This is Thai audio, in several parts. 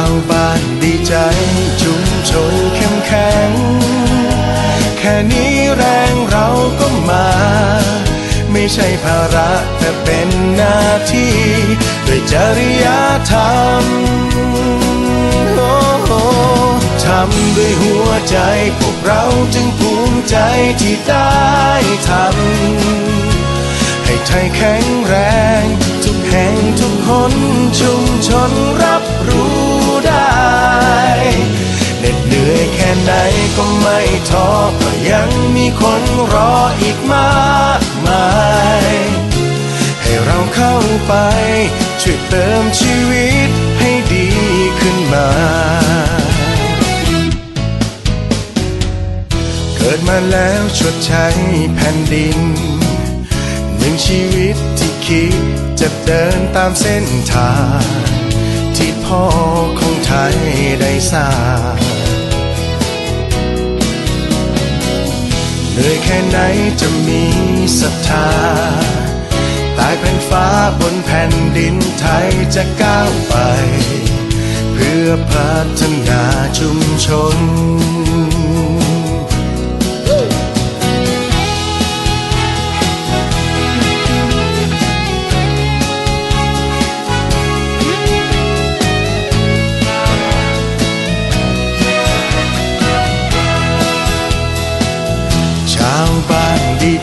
าวบ้านดีใจชุมชนเข้มแข็ง แค่นี้แรงเราก็มา ไม่ใช่ภาระแต่เป็นหน้าที่ด้วยจริยธรรมโอ้โหทำด้วยหัวใจพวกเราจึงภูมิใจที่ได้ทำให้ไทยแข็งแรง ทุกแห่งทุกคนชุมชนรับรู้ เหน็ดเหนื่อยแค่ไหนก็ไม่ท้อก็ยังมีคนรออีกมากมาย ให้เราเข้าไป ช่วยเติมชีวิตให้ดีขึ้นมา เกิดมาแล้วชดใช้แผ่นดินหนึ่งชีวิตที่คิดจะเดินตามเส้นทาง พ่อของไทยได้สร้างเหนื่อยแค่ไหนจะมีศรัทธาตายเป็นฟ้าบนแผ่นดินไทยจะก้าวไป เพื่อพัฒนาชุมชน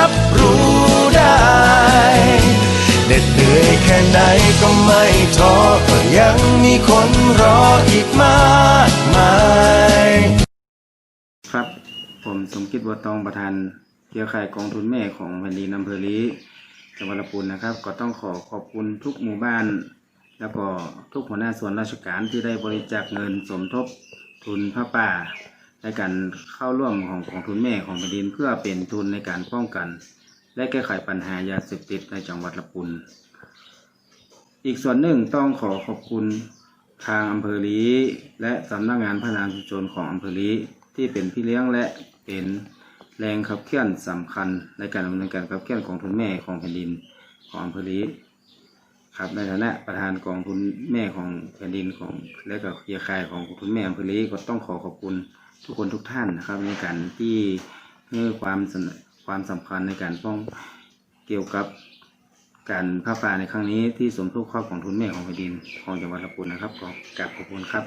ั ไม่ท้อก็ยังมีคนรออีกมากมายครับ ผมสมคิดบัวตองประธานเครือข่ายกองทุนแม่ของแผ่นดินอำเภอลีจังหวัดลำพูนนะครับ ก็ต้องขอขอบคุณทุกหมู่บ้าน แล้วก็ทุกหัวหน้าส่วนราชการที่ได้บริจาคเงินสมทบทุนพระป่าในการเข้าร่วมของกองทุนแม่ของแผ่นดินเพื่อเป็นทุนในการป้องกัน และแก้ไขปัญหายาเสพติดในจังหวัดลำพูน อีกส่วนหนึ่งต้องขอขอบคุณทางอำเภอลีและสำนักงานพัฒนาชุมชนของอำเภอลีที่เป็นพี่เลี้ยงและเป็นแรงขับเคลื่อนสำคัญในการดำเนินการขับเคลื่อนของทุนแม่ของแผ่นดินของอำเภอลีครับในฐานะประธานกองทุนแม่ของแผ่นดินของและก็เครือข่ายของทุนแม่อำเภอลีก็ต้องขอขอบคุณทุกคนทุกท่านนะครับ ในการที่ให้ความความสำคัญในการป้องเกี่ยวกับ การผ้าป่าในครั้งนี้ที่สมทบเข้าของทุนแม่ของแผ่นดินของจังหวัดลำพูนนะครับขอกราบขอบคุณครับ